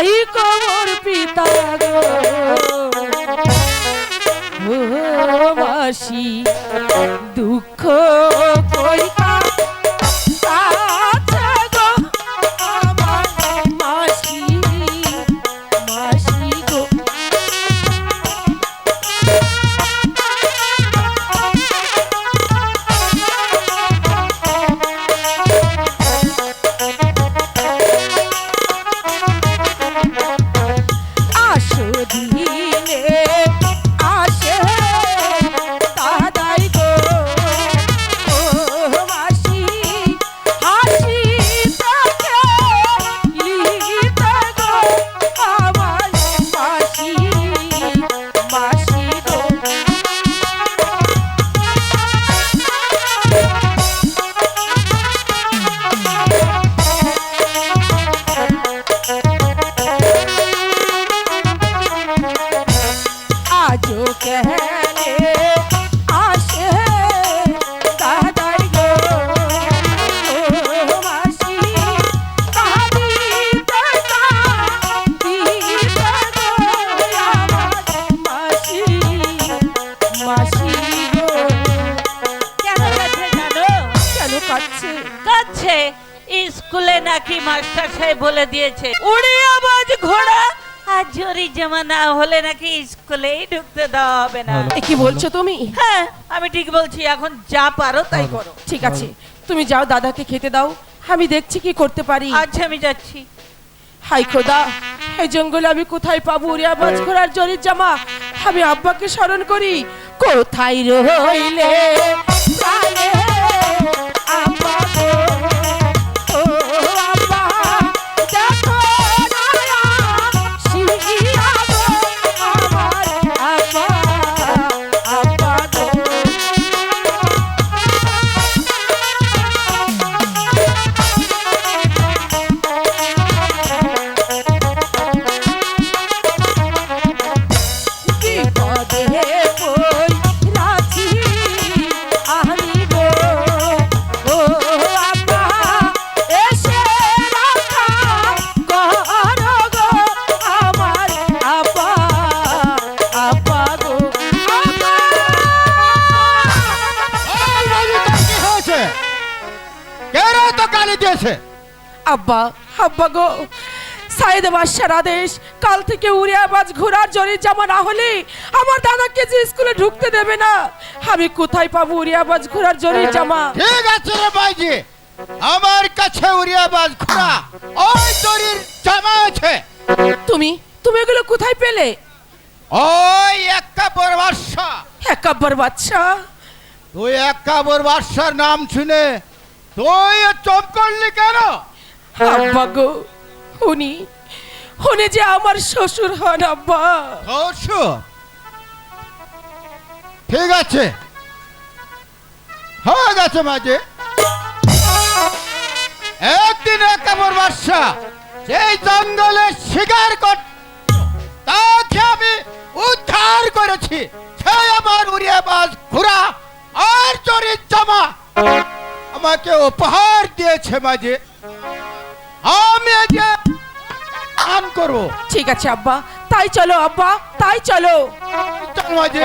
নাই কবর পিতা গো। মাসি দুঃখ কাছে স্কুলে নাকি মাস্টার সাহেব বলে দিয়েছে। উড়ে আওয়াজ ঘোড়া আর জরি জমা না হলে নাকি স্কুলেই ঢুকতে দেওয়া হবে না এ কি বলছো তুমি? হ্যাঁ আমি ঠিক বলছি এখন যা পারো তাই করো। ঠিক আছে তুমি যাও দাদাকে খেতে দাও আমি দেখছি কি করতে পারি। আচ্ছা আমি যাচ্ছি। হাই খোদা এই জঙ্গলে আমি কোথায় পাবো উড়িয়া বাজ ঘোড়ার জরির জামা? আমি আব্বাকে স্মরণ করি কোথায় রইলে? তো গালি দিয়েছে। আব্বা আব্বা গো সাইদ বাদশার আদেশ কাল থেকে উড়িয়াবাজ ঘোড়ার জরির জামা না হলে আমার দাদাকে যে স্কুলে ঢুকতে দেবে না। আমি কোথায় পাবো উড়িয়াবাজ ঘোড়ার জরির জামা? ঠিক আছে রে ভাইজি আমার কাছে উড়িয়াবাজ ঘোড়া ওই দড়ির জামা আছে। তুমি তুমি এগুলো কোথায় পেলে? ওই এক কাপড় বাদশা। একাব্বার বাচ্চা তুই এক কাপড় বাদশার নাম শুনে তুই চম করলি কেন? আব্বা গো উনি উনি যে আমার শ্বশুর হন আব্বা। শ্বশুর? ঠিক আছে। হয়ে গেছে মাঝে। একদিন এক কাপড় বাদশা সেই জঙ্গলে শিকার কর তাকে আমি উদ্ধার করেছি। সে আমার উড়িয়ে বাস ঘোড়া আর চরির জামা আমাকে উপহার দিয়েছে মাঝে। আমি যে আন করব। ঠিক আছে আব্বা। তাই চলো আব্বা। তাই চলো। চল মাঝে।